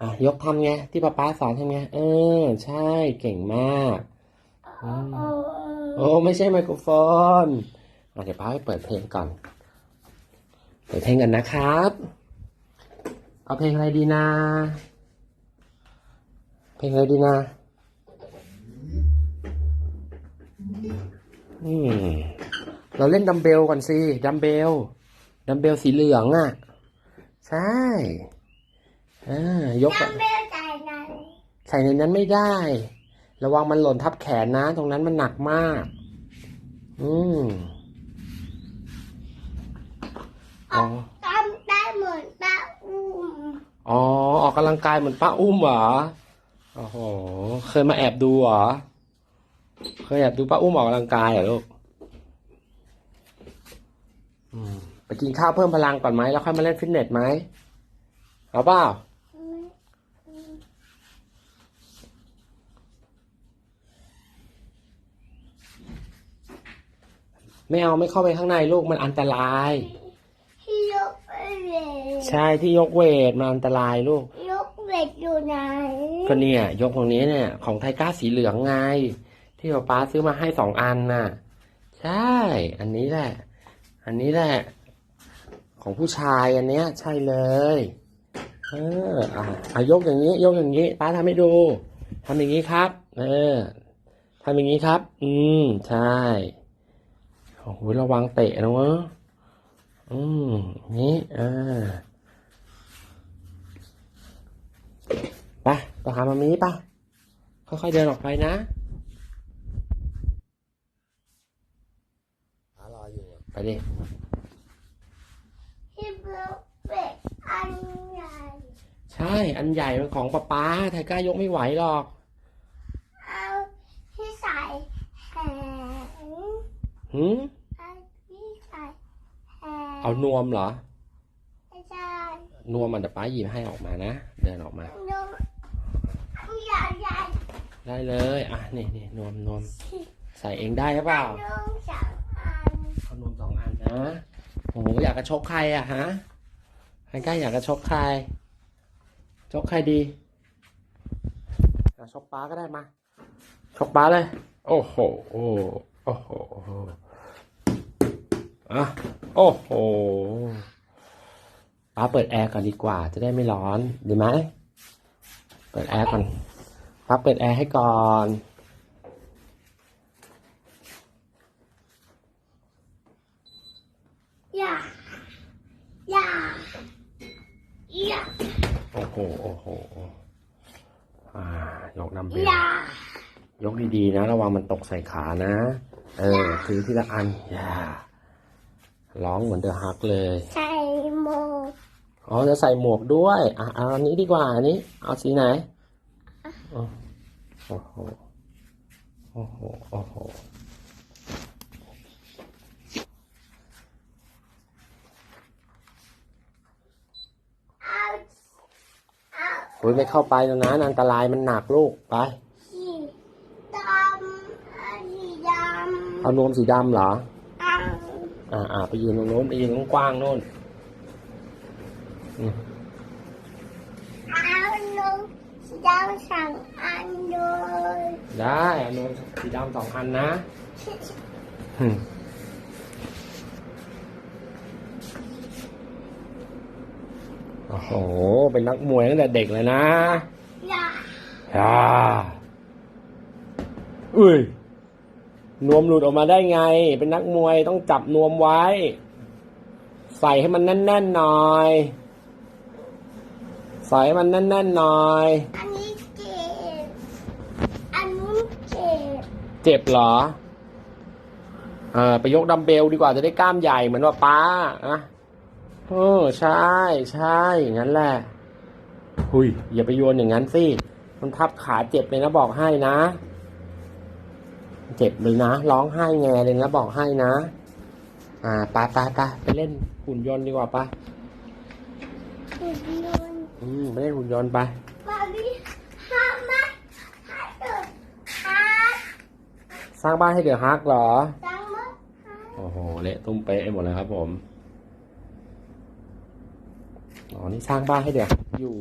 อะยกทำไงที่ป๊าป๊าสอนทำไงเออ ใช่เก่งมากอืมโอ้ไม่ใช่ไมโครโฟนอะเดี๋ยวป้าไปเปิดเพลงก่อน เปิดเพลงกันนะครับ เอาเพลงอะไรดีนะ เพลงอะไรดีนะ อืมเราเล่นดัมเบลก่อนสิดัมเบลดัมเบลสีเหลืองอะ ใช่ อ่ายกก่อนไม่ใจนั้นใส่ในนั้นไม่ได้ ระวังมันหล่นทับแขนนะ ตรงนั้นมันหนักมาก อืมอ๋อทำได้เหมือนป้าอุ้ม อ๋อ ออกกำลังกายเหมือนป้าอุ้มเหรอ โอ้โห เคยมาแอบดูเหรอ เคยแอบดูป้าอุ้มออกกำลังกายเหรอลูกอืมไปกินข้าวเพิ่มพลังก่อนไหมแล้วค่อยมาเล่นฟิตเนสไหมเอาเปล่า ไม่เอาไม่เข้าไปข้างในลูกมันอันตราย ที่ยกเวทใช่ที่ยกเวทมันอันตรายลูก ยกเวทอยู่ไหนก็เนี่ย ยกตรงนี้เนี่ย ของไทก้าสีเหลืองไง ที่ป๊าป๊าซื้อมาให้สองอันน่ะ ใช่ อันนี้แหละ อันนี้แหละ ของผู้ชายอันเนี้ย ใช่เลยเอออะอะยกอย่างนี้ ยกอย่างนี้ป้าทำให้ดูทำอย่างนี้ครับ เออทำอย่างนี้ครับ อืม ใช่ โอ้โหระวังเตะนะเวะอืมอย่างนี้อ่าไปไปหามามีป่ะค่อยๆเดินออกไปนะรออยู่ไปดิที่ยกเวทอันใหญ่ ใช่ อันใหญ่เป็นของป๊าป๊าไทก้ายกไม่ไหวหรอก เอาที่ใส่แขนหืม เอาที่ใส่แขน เอานวมเหรอ ไม่ใช่นวมมันเดี๋ยวป้าหยิบให้ออกมานะ เดินออกมานมอันใหญ่ใหญ่ได้เลย อะ นี่นี่นวมนวมใส่เองได้หรือเปล่านมสองอันเอานวมสองอันนะโอ้โหอยากกระชกใครอะฮะใครกล้าอยากกระชกใคร ชกใครดีอยากชกป้าก็ได้มา ชกป้าเลย โอ้โห โอ้โอ้โหโอ้โหอะ โอ้โหป้าเปิดแอร์ก่อนดีกว่า จะได้ไม่ร้อน ดีไหม เปิดแอร์ก่อนป้าเปิดแอร์ให้ก่อน อย่า อย่า อย่า โอ้โห โอ้โห อ่า ยกนำเบลอย่า ยกดีๆนะ ระวังมันตกใส่ขานะ เออถือทีละอัน อย่า ร้องเหมือนเดอะฮักเลย ใส่หมวกอ๋อจะใส่หมวกด้วย อะเอาอันนี้ดีกว่าอันนี้ เอาสีไหนอ๋อโอ้โหโอ้โหโอ้โหเอาเอาโอ้ยไม่เข้าไปตรงนั้นอันตรายมันหนักลูกไป สีดำอันสีดเอานวมสีดำเหรอำเอาอ่าอ่าไปยืนตรงโน้นไปยืนตรงกว้างๆโน้นอืมเอานมสีดำสั่งอันเลยได้เอานวมสีดำสองอันนะอืมโอ้โห เป็นนักมวยตั้งแต่เด็กเลยนะ อย่าอ่าอุ้ย นวมหลุดออกมาได้ไง เป็นนักมวยต้องจับนวมไว้ ใส่ให้มันแน่นๆหน่อย ใส่ให้มันแน่นๆหน่อย อันนี้เจ็บ อันนู้นเจ็บ เจ็บเหรอ เออไปยกดัมเบลดีกว่าจะได้กล้ามใหญ่เหมือนว่าป้าอะเออใช่ใช่อย่างนั้นแหละหุยอย่าไปโยนอย่างนั้นสิ มันทับขาเจ็บเลยนะบอกให้นะ เจ็บเลยนะ ร้องไห้แงเลยนะบอกให้นะ อ่าไปไปไปไปเล่นหุ่นยนต์ดีกว่าปะหุ่นยนต์อืมไปเล่นหุ่นยนต์ไปมาดิห้ามนะห้ามเกิดห้ามสร้างบ้านให้เดือดฮักเหรอจังมั้งห้ามโอ้โหเละตุ้มเป๊ะหมดเลยครับผมอ๋อนี่สร้างบ้านให้เดี๋ยวอยู่